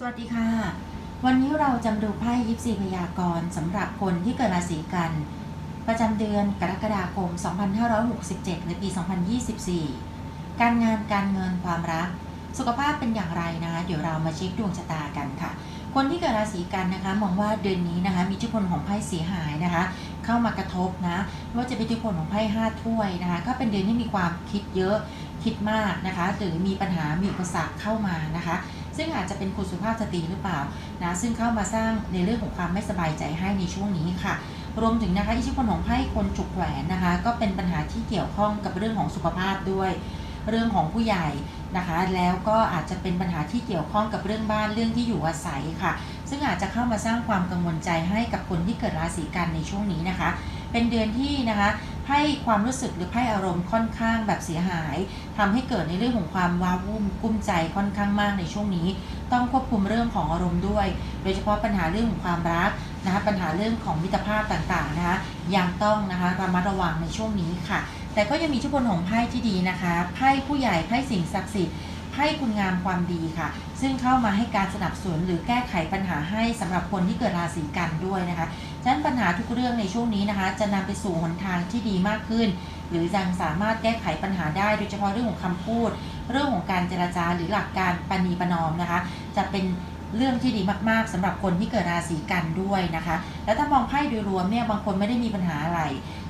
สวัสดีค่ะ วันนี้เราจะมาดูไพ่ยิปซีพยากรณ์สำหรับคนที่เกิดราศีกัน ประจำเดือนกรกฎาคม 2567 หรือปี 2024 การงานการเงินความรัก สุขภาพเป็นอย่างไรนะคะเดี๋ยวเรามาเช็คดวงชะตากันค่ะ คนที่เกิดราศีกันนะคะ มองว่าเดือนนี้นะคะ มีอิทธิพลของไพ่เสียหายนะคะ เข้ามากระทบนะไม่ว่าจะเป็นอิทธิพลของไพ่ห้าถ้วยนะคะ ก็เป็นเดือนที่มีความคิดเยอะคิดมากนะคะหรือมีปัญหามีอุปสรรคเข้ามานะคะ ซึ่งอาจจะเป็นคุณสุภาพสตรีหรือเปล่านะซึ่งเข้ามาสร้างในเรื่องของความไม่สบายใจให้ในช่วงนี้ค่ะ รวมถึงนะคะอิทธิพลของไพ่คนฉุกแหวนนะคะ ก็เป็นปัญหาที่เกี่ยวข้องกับเรื่องของสุขภาพด้วย เรื่องของผู้ใหญ่นะคะ แล้วก็อาจจะเป็นปัญหาที่เกี่ยวข้องกับเรื่องบ้านเรื่องที่อยู่อาศัยค่ะ ซึ่งอาจจะเข้ามาสร้างความกังวลใจให้กับคนที่เกิดราศีกันในช่วงนี้นะคะ เป็นเดือนที่นะคะให้ความรู้สึกหรือให้อารมณ์ค่อนข้างแบบเสียหายทำให้เกิดในเรื่องของความว้าวุ่นกุ้มใจค่อนข้างมากในช่วงนี้ ต้องควบคุมเรื่องของอารมณ์ด้วย โดยเฉพาะปัญหาเรื่องของความรักนะคะปัญหาเรื่องของมิตรภาพต่างๆนะคะยังต้องนะคะระมัดระวังในช่วงนี้ค่ะ แต่ก็ยังมีอิทธิพลของไพ่ที่ดีนะคะไพ่ผู้ใหญ่ไพ่สิ่งศักดิ์สิทธิ์ไพ่คุณงามความดีค่ะ ซึ่งเข้ามาให้การสนับสนุนหรือแก้ไขปัญหาให้สำหรับคนที่เกิดราศีกันด้วยนะคะ ฉะนั้นปัญหาทุกเรื่องในช่วงนี้นะคะ จะนำไปสู่หนทางที่ดีมากขึ้น หรือยังสามารถแก้ไขปัญหาได้โดยเฉพาะเรื่องของคำพูด เรื่องของการเจรจาหรือหลักการปณีประนอมนะคะ จะเป็นเรื่องที่ดีมากๆสำหรับคนที่เกิดราศีกันด้วยนะคะ แล้วถ้ามองไพ่โดยรวมเนี่ยบางคนไม่ได้มีปัญหาอะไร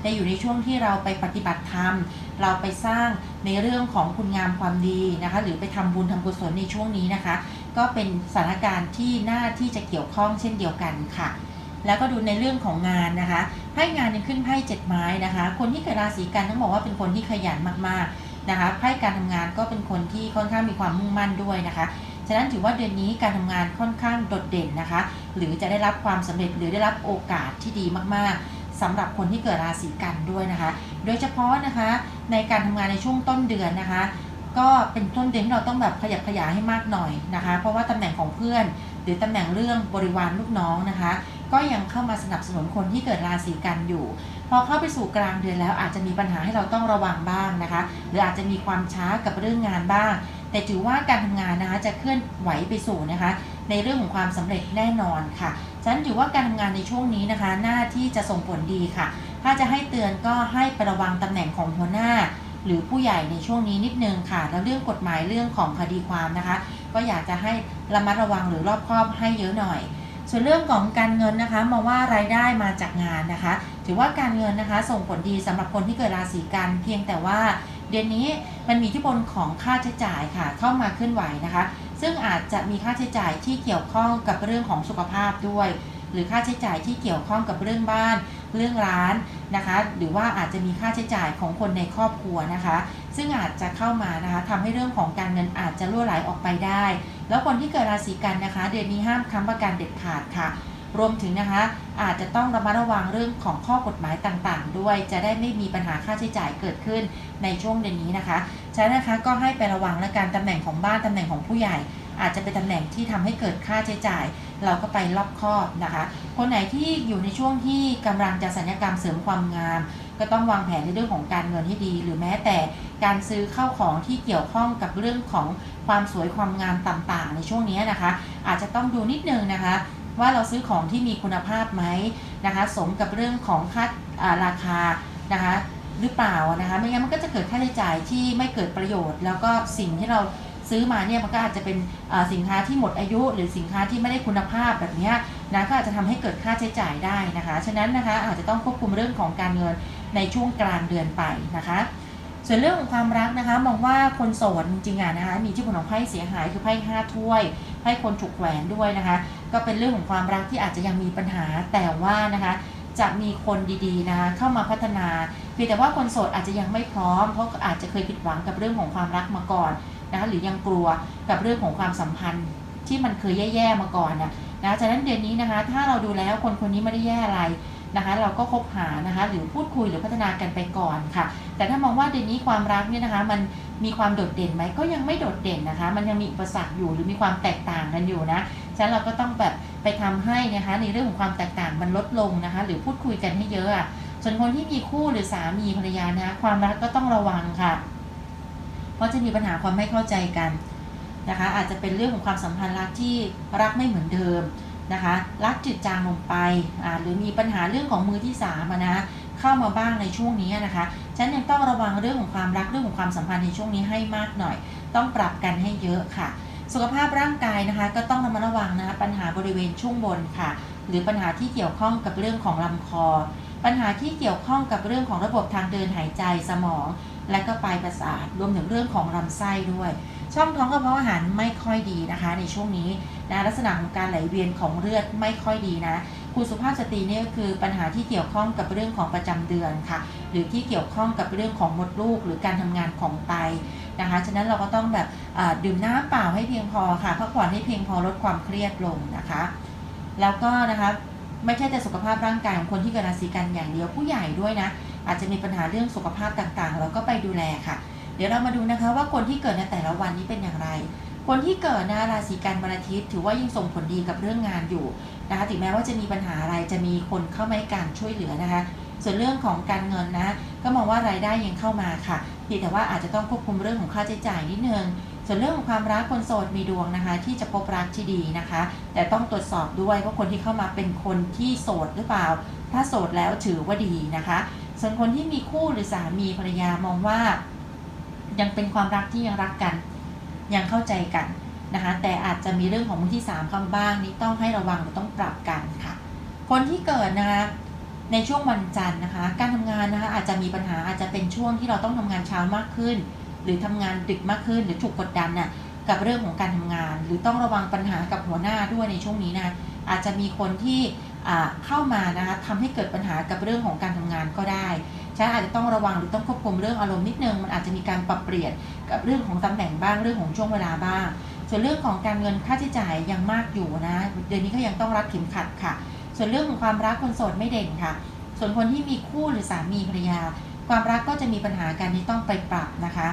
แต่อยู่ในช่วงที่เราไปปฏิบัติธรรม เราไปสร้างในเรื่องของคุณงามความดีนะคะ หรือไปทำบุญทำกุศลในช่วงนี้นะคะ ก็เป็นสถานการณ์ที่น่าที่จะเกี่ยวข้องเช่นเดียวกันค่ะ แล้วก็ดูในเรื่องของงานนะคะไพ่งานยังขึ้นไพ่เจ็ดไม้นะคะ คนที่เกิดราศีกันต้องบอกว่าเป็นคนที่ขยันมากๆนะคะไพ่การทำงานก็เป็นคนที่ค่อนข้างมีความมุ่งมั่นด้วยนะคะฉะนั้นถือว่าเดือนนี้การทำงานค่อนข้างโดดเด่นนะคะ หรือจะได้รับความสำเร็จหรือได้รับโอกาสที่ดีมากๆสำหรับคนที่เกิดราศีกันด้วยนะคะ โดยเฉพาะนะคะในการทำงานในช่วงต้นเดือนนะคะ ก็เป็นต้นเดือนที่เราต้องแบบขยับขยายให้มากหน่อยนะคะ เพราะว่าตำแหน่งของเพื่อน หรือตำแหน่งเรื่องบริวารลูกน้องนะคะ ก็ยังเข้ามาสนับสนุนคนที่เกิดราศีกันอยู่ พอเข้าไปสู่กลางเดือนแล้วอาจจะมีปัญหาให้เราต้องระวังบ้างนะคะ หรืออาจจะมีความช้ากับเรื่องงานบ้าง แต่ถือว่าการทำงานนะคะจะเคลื่อนไหวไปสู่นะคะ ในเรื่องของความสำเร็จแน่นอนค่ะฉะนั้นถือว่าการทำงานในช่วงนี้นะคะ หน้าที่จะส่งผลดีค่ะ ถ้าจะให้เตือนก็ให้ประวังตำแหน่งของหัวหน้า หรือผู้ใหญ่ในช่วงนี้นิดนึงค่ะ แล้วเรื่องกฎหมายเรื่องของคดีความนะคะ ก็อยากจะให้ระมัดระวังหรือรอบคอบให้เยอะหน่อย ส่วนเรื่องของการเงินนะคะมองว่ารายได้มาจากงานนะคะ ถือว่าการเงินนะคะส่งผลดีสำหรับคนที่เกิดราศีกันเพียงแต่ว่าเดือนนี้มันมีที่พลของค่าใช้จ่ายค่ะ เข้ามาเคลื่อนไหวนะคะ ซึ่งอาจจะมีค่าใช้จ่ายที่เกี่ยวข้องกับเรื่องของสุขภาพด้วย หรือค่าใช้จ่ายที่เกี่ยวข้องกับเรื่องบ้าน เรื่องร้านนะคะ หรือว่าอาจจะมีค่าใช้จ่ายของคนในครอบครัวนะคะ ซึ่งอาจจะเข้ามานะคะทำให้เรื่องของการเงินอาจจะรั่วไหลออกไปได้ แล้วคนที่เกิดราศีกันนะคะ เดือนนี้ห้ามค้ำประกันเด็ดขาดค่ะ รวมถึงนะคะ อาจจะต้องระมัดระวังเรื่องของข้อกฎหมายต่างๆ ด้วย จะได้ไม่มีปัญหาค่าใช้จ่ายเกิดขึ้นในช่วงเดือนนี้นะคะฉะนั้นนะคะก็ให้ไประวังและการตำแหน่งของบ้านตำแหน่งของผู้ใหญ่ อาจจะเป็นตำแหน่งที่ทำให้เกิดค่าใช้จ่าย เราก็ไปรอบคอบนะคะ คนไหนที่อยู่ในช่วงที่กำลังจะสัญญกรรมเสริมความงาม ก็ต้องวางแผนในเรื่องของการเงินให้ดี หรือแม้แต่การซื้อเข้าของที่เกี่ยวข้องกับเรื่องของความสวยความงามต่างๆ ในช่วงนี้นะคะ อาจจะต้องดูนิดนึงนะคะ ว่าเราซื้อของที่มีคุณภาพไหมนะคะ สมกับเรื่องของค่าราคานะคะหรือเปล่านะคะไม่งั้นมันก็จะเกิดค่าใช้จ่ายที่ไม่เกิดประโยชน์ แล้วก็สิ่งที่เราซื้อมาเนี่ยมันก็อาจจะเป็นสินค้าที่หมดอายุ หรือสินค้าที่ไม่ได้คุณภาพแบบนี้นะก็อาจจะทำให้เกิดค่าใช้จ่ายได้นะคะ ฉะนั้นนะคะอาจจะต้องควบคุมเรื่องของการเงิน ในช่วงกลางเดือนไปนะคะ ส่วนเรื่องของความรักนะคะ มองว่าคนโสดจริงๆนะคะมีที่ผลของไพ่เสียหายคือไพ่ห้าถ้วยไพ่คนฉุกแหวนด้วยนะคะ ก็เป็นเรื่องของความรักที่อาจจะยังมีปัญหาแต่ว่านะคะจะมีคนดีๆนะคะเข้ามาพัฒนาเพียงแต่ว่าคนโสดอาจจะยังไม่พร้อม เพราะอาจจะเคยผิดหวังกับเรื่องของความรักมาก่อนนะคะหรือยังกลัวกับเรื่องของความสัมพันธ์ที่มันเคยแย่ๆมาก่อนนะนะฉะนั้นเดือนนี้นะคะ ถ้าเราดูแล้วคนคนนี้ไม่ได้แย่อะไร นะคะ เราก็คบหานะคะ หรือพูดคุยหรือพัฒนากันไปก่อนค่ะ แต่ถ้ามองว่าเดือนนี้ความรักเนี่ยนะคะ มันมีความโดดเด่นไหมก็ยังไม่โดดเด่นนะคะ มันยังมีอุปสรรคอยู่หรือมีความแตกต่างกันอยู่นะฉะนั้นเราก็ต้องแบบไปทำให้นะคะ ในเรื่องของความแตกต่างมันลดลงนะคะ หรือพูดคุยกันให้เยอะอะส่วนคนที่มีคู่หรือสามีภรรยานะคะความรักก็ต้องระวังค่ะ เพราะจะมีปัญหาความไม่เข้าใจกันนะคะ อาจจะเป็นเรื่องของความสัมพันธ์รักที่รักไม่เหมือนเดิม นะคะรักจืดจางลงไปหรือมีปัญหาเรื่องของมือที่สามนะเข้ามาบ้างในช่วงนี้นะคะฉันยังต้องระวังเรื่องของความรักเรื่องของความสัมพันธ์ในช่วงนี้ให้มากหน่อย ต้องปรับกันให้เยอะค่ะ สุขภาพร่างกายนะคะ ก็ต้องระมัดระวังนะคะปัญหาบริเวณช่วงบนค่ะ หรือปัญหาที่เกี่ยวข้องกับเรื่องของลำคอ ปัญหาที่เกี่ยวข้องกับเรื่องของระบบทางเดินหายใจสมอง และก็ปลายประสาทรวมถึงเรื่องของลำไส้ด้วย ช่องท้องกระเพาะอาหารไม่ค่อยดีนะคะ ในช่วงนี้นะลักษณะของการไหลเวียนของเลือดไม่ค่อยดีนะคุณสุภาพสตรีนี่ก็คือปัญหาที่เกี่ยวข้องกับเรื่องของประจำเดือนค่ะ หรือที่เกี่ยวข้องกับเรื่องของมดลูก หรือการทำงานของไตนะคะ ฉะนั้นเราก็ต้องแบบดื่มน้ำเปล่าให้เพียงพอค่ะพักผ่อนให้เพียงพอลดความเครียดลงนะคะ แล้วก็นะคะ ไม่ใช่แต่สุขภาพร่างกายของคนที่เกิดราศีกันอย่างเดียวผู้ใหญ่ด้วยนะ อาจจะมีปัญหาเรื่องสุขภาพต่างๆ เราก็ไปดูแลค่ะ เดี๋ยวเรามาดูนะคะว่าคนที่เกิดในแต่ละวันนี้เป็นอย่างไร คนที่เกิดนะราศีกันวันอาทิตย์ถือว่ายังส่งผลดีกับเรื่องงานอยู่นะคะถึงแม้ว่าจะมีปัญหาอะไรจะมีคนเข้ามาให้การช่วยเหลือนะคะ ส่วนเรื่องของการเงินนะ ก็มองว่ารายได้ยังเข้ามาค่ะเพียงแต่ว่าอาจจะต้องควบคุมเรื่องของค่าใช้จ่ายนิดนึง ส่วนเรื่องของความรักคนโสดมีดวงนะคะ ที่จะพบรักที่ดีนะคะ แต่ต้องตรวจสอบด้วยว่าคนที่เข้ามาเป็นคนที่โสดหรือเปล่า ถ้าโสดแล้วถือว่าดีนะคะ ส่วนคนที่มีคู่หรือสามีภรรยามองว่า ยังเป็นความรักที่ยังรักกัน ยังเข้าใจกันนะคะ แต่อาจจะมีเรื่องของมือที่สามเข้ามาบ้างนี่ต้องให้ระวังหรือต้องปรับกันค่ะ คนที่เกิดนะคะในช่วงวันจันทร์นะคะ การทำงานนะคะอาจจะมีปัญหาอาจจะเป็นช่วงที่เราต้องทำงานเช้ามากขึ้น หรือทำงานดึกมากขึ้นหรือถูกกดดันน่ะกับเรื่องของการทำงาน หรือต้องระวังปัญหากับหัวหน้าด้วยในช่วงนี้นะอาจจะมีคนที่เข้ามานะคะทำให้เกิดปัญหากับเรื่องของการทำงานก็ได้ฉะนั้อาจจะต้องระวังหรือต้องควบคุมเรื่องอารมณ์นิดนึงมันอาจจะมีการปรับเปลี่ยนกับเรื่องของตำแหน่งบ้างเรื่องของช่วงเวลาบ้าง ส่วนเรื่องของการเงินค่าใช้จ่ายยังมากอยู่นะเดือนนี้ก็ยังต้องรัดเข็มขัดค่ะ ส่วนเรื่องของความรักคนโสดไม่เด่นค่ะ ส่วนคนที่มีคู่หรือสามีภรรยา ความรักก็จะมีปัญหาการที่ต้องไปปรับนะคะ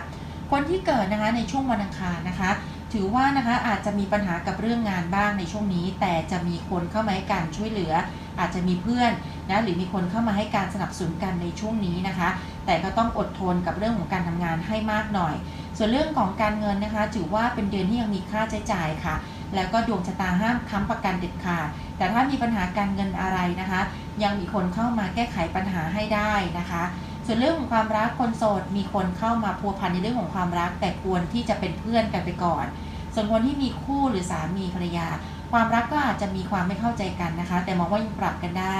คนที่เกิดนะคะในช่วงวันอังคารนะคะ ถือว่านะคะอาจจะมีปัญหากับเรื่องงานบ้างในช่วงนี้ แต่จะมีคนเข้ามาให้การช่วยเหลือ อาจจะมีเพื่อนนะหรือมีคนเข้ามาให้การสนับสนุนกันในช่วงนี้นะคะ แต่ก็ต้องอดทนกับเรื่องของการทำงานให้มากหน่อย ส่วนเรื่องของการเงินนะคะ ถือว่าเป็นเดือนที่ยังมีค่าใช้จ่ายค่ะ แล้วก็ดวงชะตาห้ามค้ำประกันเด็ดขาดแต่ถ้ามีปัญหาการเงินอะไรนะคะ ยังมีคนเข้ามาแก้ไขปัญหาให้ได้นะคะ ส่วนเรื่องของความรักคนโสดมีคนเข้ามาพัวพันในเรื่องของความรัก แต่ควรที่จะเป็นเพื่อนกันไปก่อน ส่วนคนที่มีคู่หรือสามีภรรยา ความรักก็อาจจะมีความไม่เข้าใจกันนะคะ แต่มองว่ายังปรับกันได้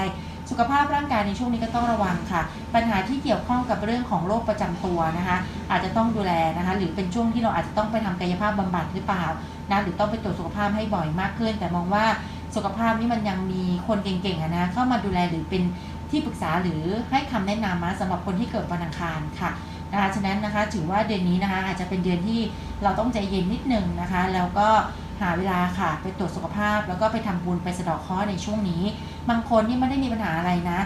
สุขภาพร่างกายในช่วงนี้ก็ต้องระวังค่ะ ปัญหาที่เกี่ยวข้องกับเรื่องของโรคประจำตัวนะคะ อาจจะต้องดูแลนะคะ หรือเป็นช่วงที่เราอาจจะต้องไปทำกายภาพบำบัดหรือเปล่านะหรือต้องไปตรวจสุขภาพให้บ่อยมากขึ้น แต่มองว่าสุขภาพนี่มันยังมีคนเก่งๆนะเข้ามาดูแลหรือเป็น ที่ปรึกษาหรือให้คำแนะนำมาสำหรับคนที่เกิดวันอังคารค่ะนะคะฉะนั้นนะคะถือว่าเดือนนี้นะคะอาจจะเป็นเดือนที่เราต้องใจเย็นนิดนึงนะคะ แล้วก็หาเวลาค่ะไปตรวจสุขภาพ แล้วก็ไปทำบุญไปสะดาะเคราะห์ในช่วงนี้ บางคนนี่ไม่ได้มีปัญหาอะไรนะ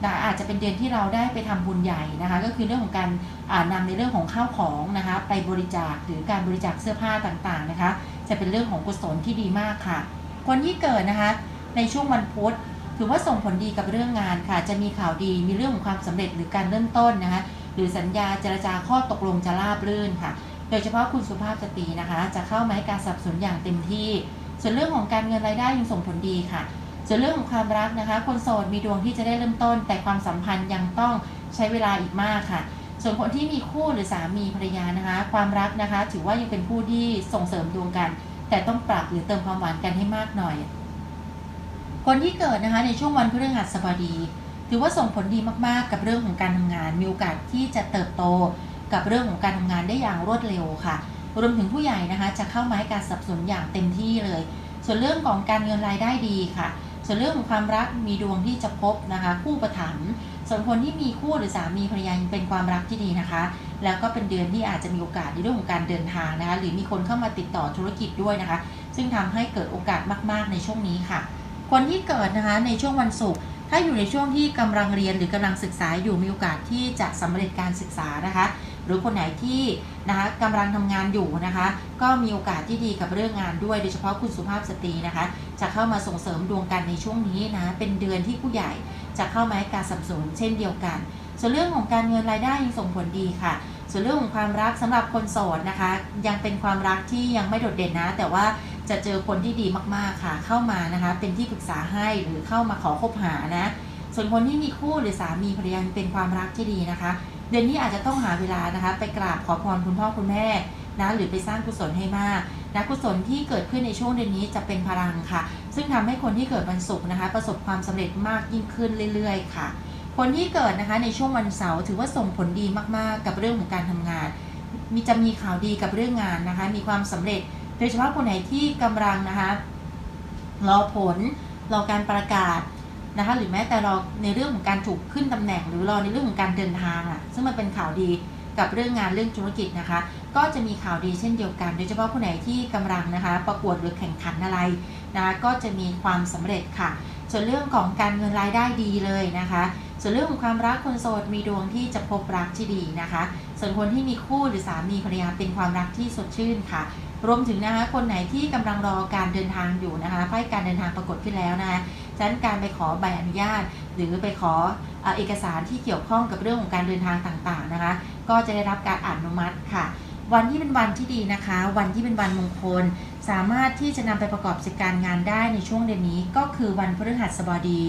แต่อาจจะเป็นเดือนที่เราได้ไปทำบุญใหญ่นะคะ ก็คือเรื่องของการานำในเรื่องของข้าวของนะคะ ไปบริจาคหรือการบริจาคเสื้อผ้าต่างๆนะคะ จะเป็นเรื่องของกุศลที่ดีมากค่ะ คนที่เกิดนะคะในช่วงวันพุธ ถือว่าส่งผลดีกับเรื่องงานค่ะ จะมีข่าวดีมีเรื่องของความสำเร็จหรือการเริ่มต้นนะคะ หรือสัญญาเจรจาข้อตกลงจะราบรื่นค่ะ โดยเฉพาะคุณสุภาพสตรีนะคะ จะเข้ามาให้การสนับสนุนอย่างเต็มที่ ส่วนเรื่องของการเงินรายได้ยังส่งผลดีค่ะ ส่วนเรื่องของความรักนะคะ คนโสดมีดวงที่จะได้เริ่มต้น แต่ความสัมพันธ์ยังต้องใช้เวลาอีกมากค่ะ ส่วนคนที่มีคู่หรือสามีภรรยานะคะ ความรักนะคะ ถือว่ายังเป็นผู้ที่ส่งเสริมดวงกัน แต่ต้องปรับหรือเติมความหวานกันให้มากหน่อย คนที่เกิดนะคะในช่วงวันพฤหัสบดี ถือว่าส่งผลดีมากๆ กับเรื่องของการทำงาน มีโอกาสที่จะเติบโตกับเรื่องของการทำงานได้อย่างรวดเร็วค่ะ รวมถึงผู้ใหญ่นะคะจะเข้ามาให้การสนับสนุนอย่างเต็มที่เลย ส่วนเรื่องของการเงินรายได้ดีค่ะ ส่วนเรื่องของความรักมีดวงที่จะพบนะคะ คู่ประถัมส่วนคนที่มีคู่หรือสามีภรรยายเป็นความรักที่ดีนะคะ แล้วก็เป็นเดือนที่อาจจะมีโอกาสในเรื่องของการเดินทางนะคะ หรือมีคนเข้ามาติดต่อธุรกิจด้วยนะคะ ซึ่งทำให้เกิดโอกาสมาก ๆ ในช่วงนี้ค่ะ คนที่เกิดนะคะในช่วงวันศุกร์ถ้าอยู่ในช่วงที่กำลังเรียนหรือกำลังศึกษาอยู่มีโอกาสที่จะสำเร็จการศึกษานะคะ หรือคนไหนที่นะคะกำลังทำงานอยู่นะคะ ก็มีโอกาสที่ดีกับเรื่องงานด้วยโดยเฉพาะคุณสุภาพสตรีนะคะ จะเข้ามาส่งเสริมดวงกันในช่วงนี้นะเป็นเดือนที่ผู้ใหญ่จะเข้ามาให้การสนับสนุนเช่นเดียวกัน ส่วนเรื่องของการเงินรายได้ยังส่งผลดีค่ะ ส่วนเรื่องของความรักสำหรับคนโสดนะคะ ยังเป็นความรักที่ยังไม่โดดเด่นนะ แต่ว่า จะเจอคนที่ดีมากๆค่ะ เข้ามานะคะ เป็นที่ปรึกษาให้หรือเข้ามาขอคบหานะ ส่วนคนที่มีคู่หรือสามีภรรยาเป็นความรักที่ดีนะคะ เดือนนี้อาจจะต้องหาเวลานะคะ ไปกราบขอพรคุณพ่อคุณแม่นะหรือไปสร้างกุศลให้มากนะกุศลที่เกิดขึ้นในช่วงเดือนนี้จะเป็นพลังค่ะ ซึ่งทำให้คนที่เกิดวันศุกร์นะคะ ประสบความสำเร็จมากยิ่งขึ้นเรื่อย ๆ ค่ะ คนที่เกิดนะคะในช่วงวันเสาร์ถือว่าส่งผลดีมากๆ กับเรื่องของการทำงาน มีจะมีข่าวดีกับเรื่องงานนะคะ มีความสำเร็จ โดยเฉพาะคนไหนที่กำลังนะคะรอผลรอการประกาศนะคะหรือแม้แต่รอในเรื่องของการถูกขึ้นตำแหน่ง หรือรอในเรื่องของการเดินทางอะซึ่งมันเป็นข่าวดีกับเรื่องงานเรื่องธุรกิจนะคะ ก็จะมีข่าวดีเช่นเดียวกัน โดยเฉพาะคนไหนที่กำลังนะคะ ประกวดหรือแข่งขันอะไรนะคะก็จะมีความสำเร็จค่ะ ส่วนเรื่องของการเงินรายได้ดีเลยนะคะ ส่วนเรื่องของความรักคนโสดมีดวงที่จะพบรักที่ดีนะคะ ส่วนคนที่มีคู่หรือสามีภรรยาเป็นความรักที่สดชื่นค่ะ รวมถึงนะคะคนไหนที่กำลังรอการเดินทางอยู่นะคะไพ่การเดินทางปรากฏขึ้นแล้วนะคะฉะนั้นการไปขอใบอนุญาต หรือไปขอเอ่อเอกสารที่เกี่ยวข้องกับเรื่องของการเดินทางต่างๆนะคะ ก็จะได้รับการอนุมัติค่ะวันที่เป็นวันที่ดีนะคะ วันที่เป็นวันมงคล สามารถที่จะนำไปประกอบกิจการงานได้ในช่วงเดือนนี้ ก็คือวันพฤหัสบดี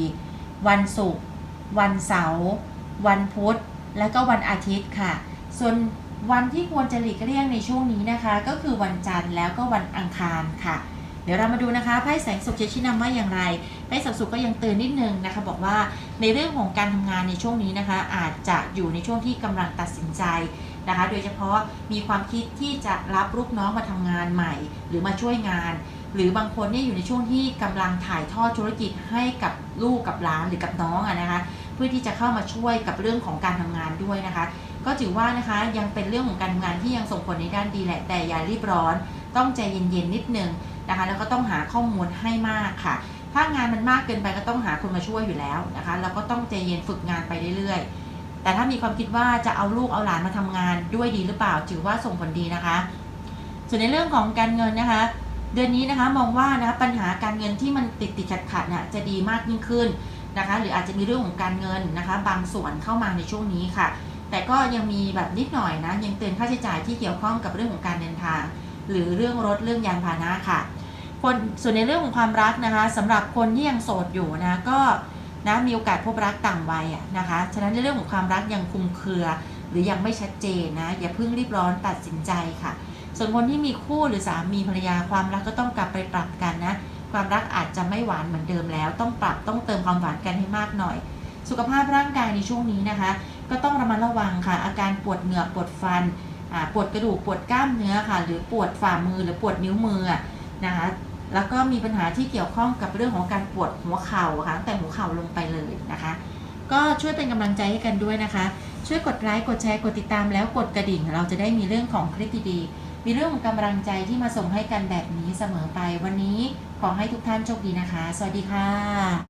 วันศุกร์วันเสาร์วันพุธ และก็วันอาทิตย์ค่ะ ส่วน วันที่ควรจะหลีกเลี่ยงในช่วงนี้นะคะ ก็คือวันจันทร์แล้วก็วันอังคารค่ะ เดี๋ยวเรามาดูนะคะไพ่แสงสุขจะชี้นำว่าอย่างไรไพ่แสงสุขก็ยังเตือนนิดนึงนะคะ บอกว่าในเรื่องของการทำงานในช่วงนี้นะคะ อาจจะอยู่ในช่วงที่กำลังตัดสินใจนะคะ โดยเฉพาะมีความคิดที่จะรับลูกน้องมาทำงานใหม่ หรือมาช่วยงาน หรือบางคนเนี่ยอยู่ในช่วงที่กำลังถ่ายทอดธุรกิจให้กับลูกกับหลานหรือกับน้องอะนะคะ เพื่อที่จะเข้ามาช่วยกับเรื่องของการทำงานด้วยนะคะ ก็ถือว่านะคะยังเป็นเรื่องของการทำงานที่ยังส่งผลในด้านดีแหละ แต่อย่ารีบร้อน ต้องใจเย็นๆนิดนึงนะคะ แล้วก็ต้องหาข้อมูลให้มากค่ะ ถ้างานมันมากเกินไปก็ต้องหาคนมาช่วยอยู่แล้วนะคะแล้วก็ต้องใจเย็นฝึกงานไปเรื่อยๆ แต่ถ้ามีความคิดว่าจะเอาลูกเอาหลานมาทำงานด้วยดีหรือเปล่า ถือว่าส่งผลดีนะคะ ส่วนในเรื่องของการเงินนะคะ เดือนนี้นะคะมองว่านะคะปัญหาการเงินที่มันติดติดขัดขัดๆน่ะจะดีมากยิ่งขึ้นนะคะ หรืออาจจะมีเรื่องของการเงินนะคะ บางส่วนเข้ามาในช่วงนี้ค่ะ แต่ก็ยังมีแบบนิดหน่อยนะ ยังเตือนค่าใช้จ่ายที่เกี่ยวข้องกับเรื่องของการเดินทาง หรือเรื่องรถเรื่องยานพาหนะค่ะคนส่วนในเรื่องของความรักนะคะสำหรับคนที่ยังโสดอยู่นะก็นะมีโอกาสพบรักต่างวัยอะนะคะ ฉะนั้นในเรื่องของความรักยังคุมเครือ หรือยังไม่ชัดเจนนะ อย่าเพิ่งรีบร้อนตัดสินใจค่ะ ส่วนคนที่มีคู่หรือสามีภรรยาความรักก็ต้องกลับไปปรับกันนะ ความรักอาจจะไม่หวานเหมือนเดิมแล้ว ต้องปรับต้องเติมความหวานกันให้มากหน่อย สุขภาพร่างกายในช่วงนี้นะคะ ก็ต้องระมัดระวังค่ะ อาการปวดเหงือกปวดฟันปวดกระดูกปวดกล้ามเนื้อค่ะ หรือปวดฝ่ามือหรือปวดนิ้วมือนะคะแล้วก็มีปัญหาที่เกี่ยวข้องกับเรื่องของการปวดหัวเข่าค่ะตั้งแต่หัวเข่าลงไปเลยนะคะ ก็ช่วยเป็นกำลังใจให้กันด้วยนะคะ ช่วยกดไลค์กดแชร์กดติดตามแล้วกดกระดิ่ง เราจะได้มีเรื่องของคลิปดีๆมีเรื่องของกำลังใจที่มาส่งให้กันแบบนี้เสมอไปวันนี้ขอให้ทุกท่านโชคดีนะคะ สวัสดีค่ะ